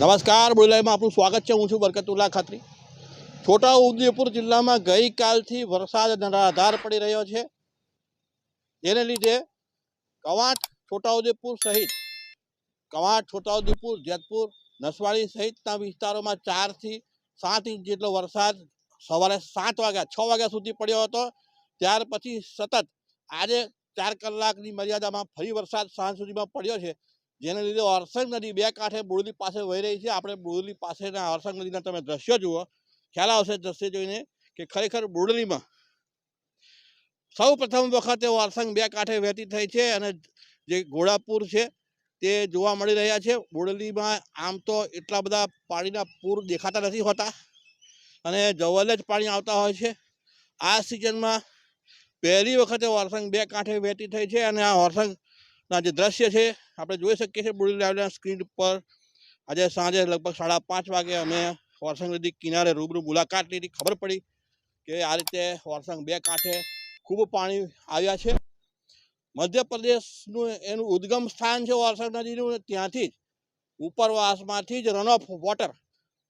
નમસ્કાર બુલાઈમાં આપનું સ્વાગત છે. હું છું બરકતુલ્લા ખાત્રી. છોટા જિલ્લામાં ગઈકાલથી વરસાદ ધરાધાર પડી રહ્યો છે. જેને લીધે કવાંટ છોટાઉદેપુર સહિત, કવાંટ છોટાઉદેપુર જેતપુર, નસવાડી સહિતના વિસ્તારોમાં ચારથી સાત ઇંચ જેટલો વરસાદ સવારે સાત વાગ્યા, છ વાગ્યા સુધી પડ્યો હતો. ત્યાર પછી સતત આજે ચાર કલાકની મર્યાદામાં ફરી વરસાદ સાંજ સુધીમાં પડ્યો છે. જેને લીધે અરસંગ નદી બે કાંઠે બોરલી પાસે વહી રહી છે. આપણે બોરલી પાસેના અરસંગ નદીના તમે દ્રશ્યો જુઓ. ખ્યાલ આવશે દ્રશ્ય જોઈને કે ખરેખર બુરલીમાં સૌ પ્રથમ વખતે અરસંગ બે કાંઠે વહેતી થઈ છે અને જે ઘોડાપુર છે તે જોવા મળી રહ્યા છે. બુરલીમાં આમ તો એટલા બધા પાણીના પૂર દેખાતા નથી હોતા અને જવલે જ પાણી આવતા હોય છે. આ સિઝનમાં પહેલી વખતે વરસંગ બે કાંઠે વહેતી થઈ છે અને આ વરસંગના જે દ્રશ્ય છે, આપણે જોઈ શકીએ છીએ બુડી લાઈવના સ્ક્રીન પર આજે સાંજે લગભગ સાડા પાંચ વાગે અમે વરસંગ નદી કિનારે રૂબરૂ મુલાકાત લીધી. ખબર પડી કે આ રીતે વરસંગ બે કાંઠે ખૂબ પાણી આવ્યા છે. મધ્યપ્રદેશનું એનું ઉદ્ગમ સ્થાન છે વરસંગ નદીનું ત્યાંથી જ ઉપરવાસમાંથી જ રન ઓફ વોટર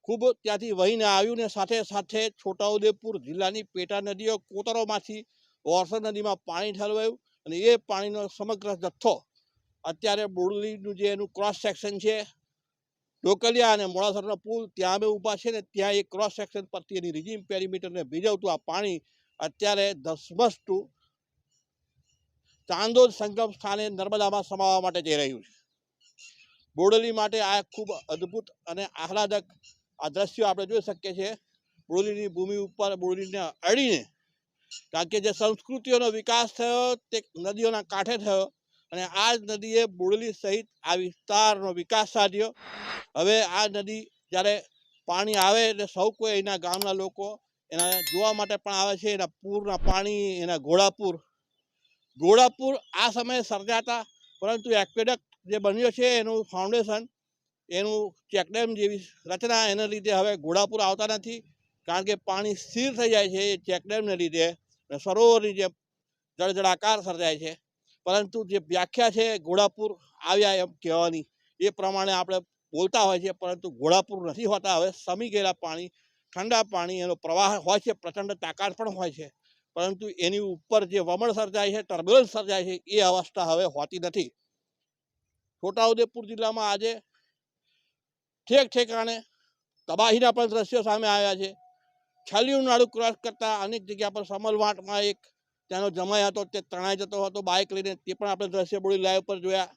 ખૂબ ત્યાંથી વહીને આવ્યું ને સાથે સાથે છોટાઉદેપુર જિલ્લાની પેટા નદીઓ કોતરોમાંથી વરસંગ નદીમાં પાણી ઠલવાયું અને એ પાણીનો સમગ્ર જથ્થો અત્યારે બોરલીનું જે એનું ક્રોસ સેક્શન છે ટોકલિયા અને મોડાસરનો પુલ, ત્યાં અમે ઊભા છે ને, ત્યાં એ ક્રોસ સેક્શન પરથી એની રિજિમ પેરીમીટરને ભીજવતું આ પાણી અત્યારે ધસમસતું ચાંદોદ સંગમ સ્થાને નર્મદામાં સમાવવા માટે જઈ રહ્યું છે. બોડલી માટે આ ખૂબ અદ્ભુત અને આહલાદક આ દ્રશ્યો આપણે જોઈ શકીએ છીએ. બોડલીની ભૂમિ ઉપર બોરલીને અડીને, કારણ કે જે સંસ્કૃતિઓનો વિકાસ થયો, તે નદીઓના કાંઠે થયો અને આ જ નદીએ બુડલી સહિત આ વિસ્તારનો વિકાસ સાધ્યો. હવે આ નદી જ્યારે પાણી આવે એટલે સૌ કોઈ એના ગામના લોકો એના જોવા માટે પણ આવે છે. એના પૂરના પાણી, એના ઘોડાપુર. ઘોડાપુર આ સમયે સર્જાતા, પરંતુ એક્વેડક જે બન્યો છે એનું ફાઉન્ડેશન એનું ચેકડેમ જેવી રચના એના લીધે હવે ઘોડાપુર આવતા નથી. કારણ કે પાણી સ્થિર થઈ જાય છે એ ચેકડેમને લીધે. સરોવરની જે જળજળાકાર સર્જાય છે. પરંતુ જે વ્યાખ્યા છે ઘોડાપુર આવ્યા એમ કહેવાની, એ પ્રમાણે આપણે બોલતા હોય છે, પરંતુ ઘોડાપુર નથી હોતા. હવે સમી ગયેલા પાણી, ઠંડા પાણી, એનો પ્રવાહ હોય છે, પ્રચંડ તાકાત પણ હોય છે. પરંતુ એની ઉપર જે વમણ સર્જાય છે ટર્બ્યુલન્સ સર્જાય છે, એ અવસ્થા હવે હોતી નથી. છોટાઉદેપુર જિલ્લામાં આજે ઠેક ઠેકાણે તબાહીના પણ દ્રશ્યો સામે આવ્યા છે. છલિયું નાળું ક્રોસ કરતા અનેક જગ્યા પર સમલવાટમાં એક ત્યાંનો જમાઈ હતો, તે તણાઈ જતો હતો બાઇક લઈને, તે પણ આપણે દ્રશ્ય બોડી લાઈવ પર જોયા.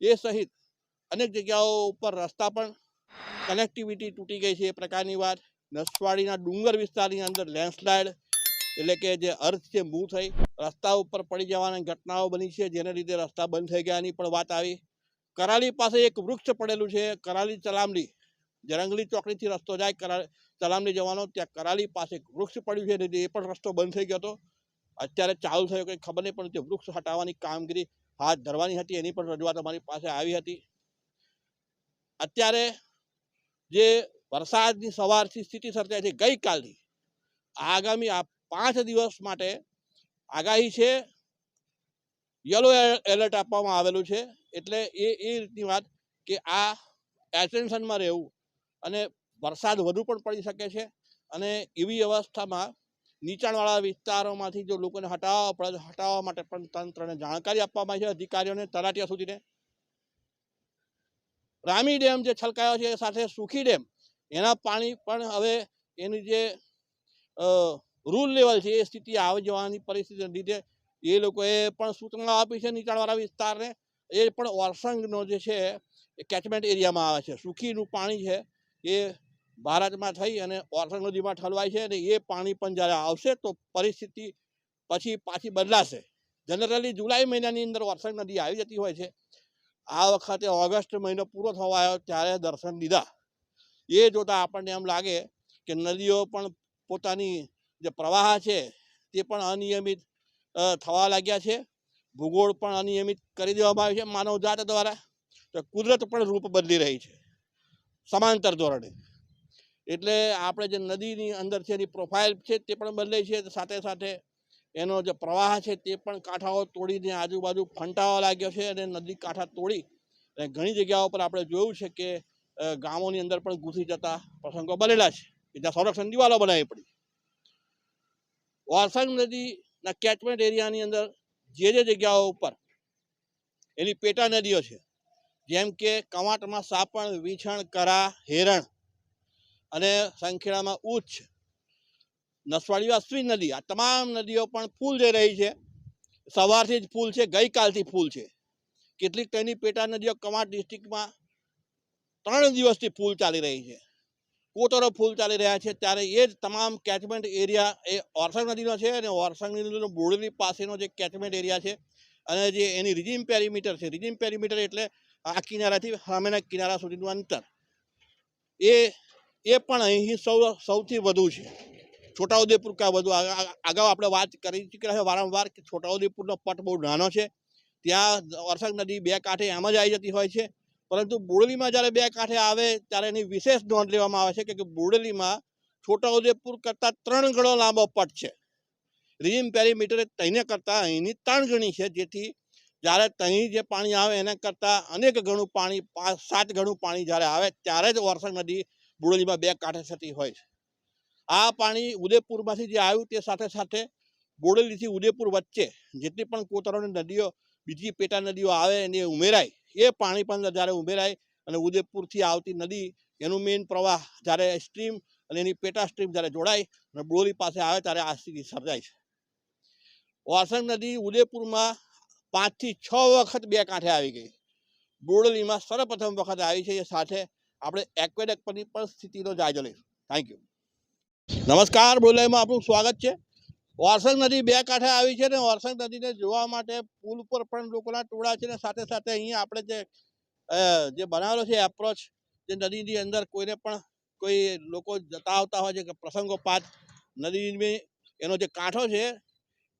એ સહિત અનેક જગ્યાઓ ઉપર રસ્તા પણ કનેક્ટિવિટી તૂટી ગઈ છે એ પ્રકારની વાત. નસવાડીના ડુંગર વિસ્તારની અંદર લેન્ડસ્લાઇડ એટલે કે જે અર્થ છે મૂવ થઈ, રસ્તા ઉપર પડી જવાની ઘટનાઓ બની છે, જેને લીધે રસ્તા બંધ થઈ ગયાની પણ વાત આવી. કરાલી પાસે એક વૃક્ષ પડેલું છે, કરાલી ચલામલી જરંગલી ચોકડીથી રસ્તો જાય કરા ચલામલી જવાનો, ત્યાં કરાલી પાસે વૃક્ષ પડ્યું છે એ પણ રસ્તો બંધ થઈ ગયો હતો. અત્યારે ચાલુ થયો કંઈ ખબર નહીં, પણ તે વૃક્ષ હટાવવાની કામગીરી હાથ ધરવાની હતી, એની પણ રજૂઆત અમારી પાસે આવી હતી. અત્યારે જે વરસાદની સવારથી સ્થિતિ સર્જાય છે, ગઈકાલથી. આગામી આ પાંચ દિવસ માટે આગાહી છે યલો એલર્ટ આપવામાં આવેલું છે, એટલે એ એ રીતની વાત કે આ એટેન્શનમાં રહેવું અને વરસાદ વધુ પણ પડી શકે છે અને એવી અવસ્થામાં નીચાણવાળા વિસ્તારોમાંથી જો લોકોને હટાવવા પડે હટાવવા માટે પણ તંત્રને જાણકારી આપવામાં આવી છે, અધિકારીઓને તલાટીયા સુધીને રામી ડેમ જે છલકાયો છે, એ સાથે સુખી ડેમ, એના પાણી પણ હવે એની જે રૂલ લેવલ છે, એ સ્થિતિ આવી જવાની પરિસ્થિતિને લીધે એ લોકોએ પણ સૂચના આપી છે નીચાણવાળા વિસ્તારને. એ પણ ઓરસંગનો જે છે, એ કેચમેન્ટ એરિયામાં આવે છે. સુખીનું પાણી છે, એ ભારતમાં થઈ અને ઓરસંગ નદીમાં ઠલવાય છે અને એ પાણી પણ જ્યારે આવશે તો પરિસ્થિતિ પછી પાછી બદલાશે. જનરલી જુલાઈ મહિનાની અંદર ઓરસંગ નદી આવી જતી હોય છે. આ વખતે ઓગસ્ટ મહિનો પૂરો થવા આવ્યો ત્યારે દર્શન લીધા. એ જોતાં આપણને એમ લાગે કે નદીઓ પણ પોતાની જે પ્રવાહ છે તે પણ અનિયમિત થવા લાગ્યા છે. ભૂગોળ પણ અનિયમિત કરી દેવામાં આવ્યું છે માનવજાત દ્વારા. તો કુદરત પણ રૂપ બદલી રહી છે. સમાંતર ધોરણે. એટલે આપણે જે નદીની અંદર છે, એની પ્રોફાઇલ છે તે પણ બદલે છે. સાથે સાથે એનો જે પ્રવાહ છે તે પણ કાંઠાઓ તોડીને આજુબાજુ ફંટાવા લાગ્યો છે અને નદી કાંઠા તોડી અને ઘણી જગ્યાઓ પર આપણે જોયું છે કે ગામોની અંદર પણ ઘૂસી જતા પ્રસંગો બનેલા છે. કે જ્યાં સંરક્ષણ દિવાલો બનાવી પડી. વારસંગ નદીના કેચમેન્ટ એરિયાની અંદર જે જે જગ્યાઓ ઉપર એની પેટા નદીઓ છે, જેમ કે કવાંટમાં સાપણ, વીછણ, કરા, હેરણ અને સંખેડામાં ઉચ્ચ. નસવાડી અશ્વિન નદી, આ તમામ નદીઓ પણ ફૂલ જઈ રહી છે. સવારથી જ ફૂલ છે, ગઈકાલથી ફૂલ છે. કેટલીક તેની પેટા નદીઓ કમાટ ડિસ્ટ્રિક્ટમાં ત્રણ દિવસથી ફૂલ ચાલી રહી છે. કોતરો ફૂલ ચાલી રહ્યા છે, ત્યારે એ જ તમામ કેચમેન્ટ એરિયા એ ઓરસંગ નદીનો છે અને ઓરસંગ નદીનો બોરડી પાસેનો જે કેચમેન્ટ એરિયા છે અને જે એની રિઝિમ પેરીમીટર છે. રિઝિમ પેરીમીટર એટલે આ કિનારાથી સામેના કિનારા સુધીનું અંતર. એ એ પણ અહીં સૌ, સૌથી વધુ છે. છોટાઉદેપુર કાં વધુ અગાઉ આપણે વાત કરી ચૂક્યા છે વારંવાર કે છોટાઉદેપુરનો પટ બહુ નાનો છે. ત્યાં વરસાદ નદી બે કાંઠે એમ જ આવી જતી હોય છે. પરંતુ બોડેલીમાં જ્યારે બે કાંઠે આવે ત્યારે એની વિશેષ નોંધ લેવામાં આવે છે કે બોડેલીમાં છોટાઉદેપુર કરતાં ત્રણ ગણો લાંબો પટ છે. રીમ પેરીમીટર તઈને કરતાં અહીંની ત્રણ ગણી છે. જેથી જ્યારે તહીં જે પાણી આવે એના કરતાં અનેક ગણું પાણી પાંચ સાત ગણું પાણી જ્યારે આવે ત્યારે જ વરસાદ નદી બોડેલીમાં બે કાંઠે થતી હોય છે. આ પાણી ઉદયપુરમાંથી જે આવ્યું તે સાથે સાથે બોડેલીથી ઉદયપુર વચ્ચે જેટલી પણ કોતરોની નદીઓ, બીજી પેટા નદીઓ આવે એને ઉમેરાય, એ પાણી પણ જ્યારે ઉમેરાય અને ઉદયપુરથી આવતી નદી એનું મેઇન પ્રવાહ જ્યારે સ્ટ્રીમ અને એની પેટા સ્ટ્રીમ જ્યારે જોડાય અને બોરી પાસે આવે ત્યારે આ સ્થિતિ સર્જાય છે. વાસણ નદી ઉદયપુરમાં પાંચથી છ વખત બે કાંઠે આવી ગઈ. બોરડલીમાં સર્વપ્રથમ વખત આવી છે એ સાથે આપણે એક્વેડેક પરની પણ સ્થિતિનો જાયજો લઈશું. થેન્ક યુ નમસ્કાર બોલાઈમાં આપનું સ્વાગત છે. વારસંગ નદી બે કાંઠે આવી છે ને વારસંગ નદીને જોવા માટે પુલ ઉપર પણ લોકોના ટોળા છે ને સાથે સાથે અહીંયા આપણે જે જે બનાવેલો છે એપ્રોચ જે નદીની અંદર કોઈને પણ કોઈ લોકો જતા આવતા હોય છે કે પ્રસંગોપાત, નદીની એનો જે કાંઠો છે,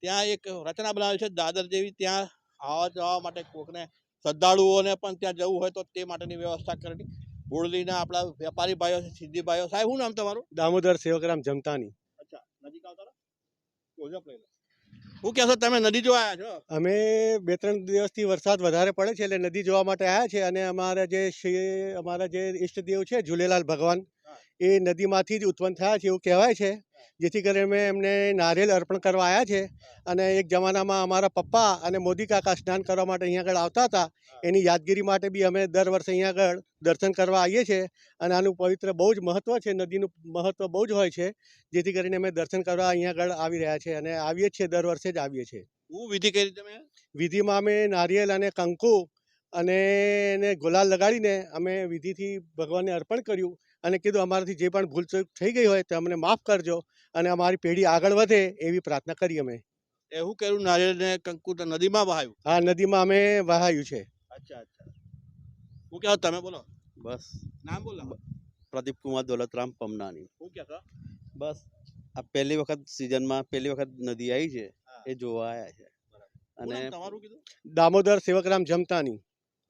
ત્યાં એક રચના બનાવેલી છે દાદર જેવી. ત્યાં આવવા જવા માટે કોકને શ્રદ્ધાળુઓને પણ ત્યાં જવું હોય તો તે માટેની વ્યવસ્થા કરેલી. બોરલીના આપણા વેપારી ભાઈઓ છે સિદ્ધિ ભાઈઓ સાહેબ શું નામ તમારું? દામોદર સેવકરામ જમતાની. અચ્છા નજીક. શું કહેશો તમે નદી જોવા આવ્યા છો? અમે બે ત્રણ દિવસથી વરસાદ વધારે પડે છે એટલે નદી જોવા માટે આવ્યા છે. અને અમારા જે અમારા જે ઈષ્ટદેવ છે ઝૂલેલાલ ભગવાન. એ નદીમાંથી જ ઉત્પન્ન થયા છે એવું કહેવાય છે. જેથી કરીને મેં એમને નારિયેલ અર્પણ કરવા આવ્યા છે અને એક જમાનામાં અમારા પપ્પા અને મોદી કાકા સ્નાન કરવા માટે અહીંયા આગળ આવતા હતા. એની યાદગીરી માટે બી અમે દર વર્ષે અહીંયા આગળ દર્શન કરવા આવીએ છીએ અને આનું પવિત્ર બહુ જ મહત્ત્વ છે નદીનું મહત્ત્વ બહુ જ હોય છે. જેથી કરીને અમે દર્શન કરવા અહીંયા આગળ આવી રહ્યા છે અને આવીએ જ છીએ દર વર્ષે જ આવીએ છીએ. હું વિધિ કરી તમે? વિધિમાં અમે નારિયેલ અને કંકુ અને એને ગુલાલ લગાડીને અમે વિધિથી ભગવાનને અર્પણ કર્યું. અને કીધું અમારાથી જે પણ ભૂલચૂક થઈ ગઈ હોય તે અમને માફ કરજો અને અમારી પેઢી આગળ વધે એવી પ્રાર્થના કરી અમે. એવું કર્યું? નારિયેળને કંકુ નદીમાં વહાયું? આ નદીમાં અમે વહાયું છે. અચ્છા અચ્છા. હું કહેતો તમે બોલો. બસ. નામ બોલો. પ્રદીપ કુમાર દોલતરામ પમનાની. હું કહેતો? બસ. આ પહેલી વખત સિઝનમાં પહેલી વખત નદી આવી છે એ જોવા આવ્યા છે. અને તમારું કીધું? દામોદર સેવકરામ જમતાની.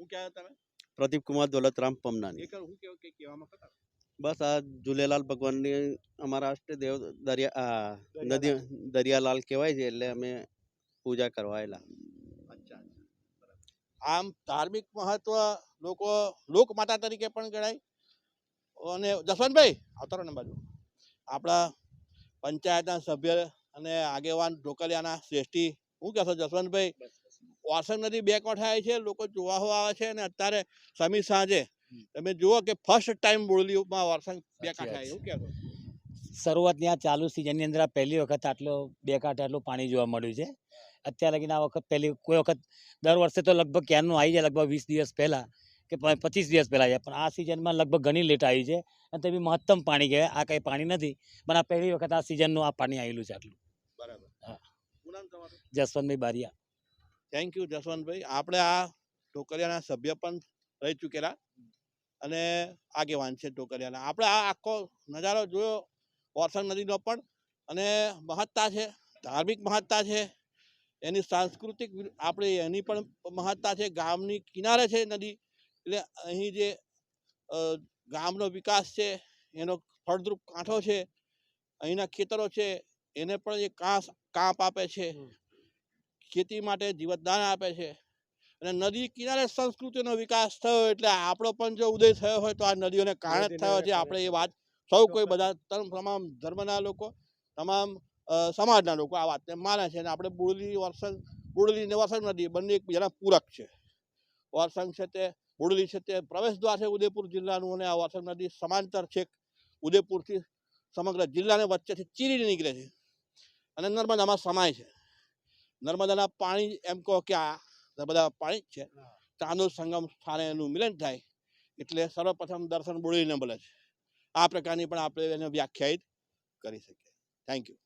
હું કહેતો તમે? પ્રદીપ કુમાર દોલતરામ પમનાની. હું કહેવા કરતા બસ આ ઝૂલેલાલ ભગવાનની અમારા અષ્ટદેવ દરિયા આ નદી દરિયાલાલ કહેવાય છે એટલે અમે પૂજા કરવાયેલા આમ ધાર્મિક મહત્વ લોકો લોકમાતા તરીકે પણ ગણાય. અને જસવંતભાઈ આવતો ને બાજુ આપણા પંચાયતના સભ્ય અને આગેવાન ઢોકલિયાના શ્રેષ્ઠી. શું કહેશો જસવંતભાઈ? વાસણ નદી બે કોઠે આવી છે લોકો જોવા આવે છે અને અત્યારે સમી સાંજે તમે જુઓ કે ફર્સ્ટ ટાઈમ બોરલીમાં વાસણ બે કાંઠા એવું વાત આવી શું શરૂઆત ત્યાં ચાલુ સિઝનની અંદર આ પહેલી વખત આટલો બે કાંઠે આટલું પાણી જોવા મળ્યું છે. અત્યારે લગીને આ વખત પહેલી કોઈ વખત દર વર્ષે તો લગભગ ક્યારનું આવી જાય લગભગ વીસ દિવસ પહેલાં કે પચીસ દિવસ પહેલાં જાય પણ આ સિઝનમાં લગભગ ઘણી લેટ આવી છે અને તે બી મહત્તમ પાણી કહેવાય આ કંઈ પાણી નથી પણ આ પહેલી વખત આ સિઝનનું આ પાણી આવેલું છે આટલું. બરાબર. હા. Jaswantbhai Bariya. Thank you Jaswantbhai. આપણે આ ઢોકરિયાના સભ્ય પણ રહી ચૂકેલા. અને આગેવાન છે ટોકરિયાના આપણે આ આખો નજારો જોયો ઓરસંગ નદીનો પણ અને મહત્તા છે ધાર્મિક મહત્તા છે એની સાંસ્કૃતિક આપણે એની પણ મહત્તા છે ગામની કિનારે છે નદી એટલે અહીં જે ગામનો વિકાસ છે એનો ફળદ્રુપ કાંઠો છે અહીંના ખેતરો છે એને પણ એ કાંસ કાપ આપે છે ખેતી માટે જીવતદાન આપે છે. અને નદી કિનારે સંસ્કૃતિનો વિકાસ થયો એટલે આપણો પણ જો ઉદય થયો હોય તો આ નદીઓને કારણે જ થયો છે. આપણે એ વાત સૌ કોઈ બધા તમ- તમામ ધર્મના લોકો તમામ સમાજના લોકો આ વાતને માને છે અને આપણે બુડલી વરસંગ બુડલી ને વરસંગ નદી બંને એકબીજાના પૂરક છે. વરસંગ છે તે બુડલી છે તે પ્રવેશ દ્વાર છે ઉદયપુર જિલ્લાનું અને આ વરસંગ નદી સમાંતર છે ઉદયપુરથી સમગ્ર જિલ્લાને વચ્ચેથી ચીરીને નીકળે છે. અને નર્મદામાં સમાય છે. નર્મદાના પાણી એમ કહો કે આ નર્મદા પાણી જ છે ત્યાંનું સંગમ સ્થાને એનું મિલન થાય. એટલે સર્વપ્રથમ દર્શન બોળીને મળે છે. આ પ્રકારની પણ આપણે એને વ્યાખ્યાયિત કરી શકીએ. Thank you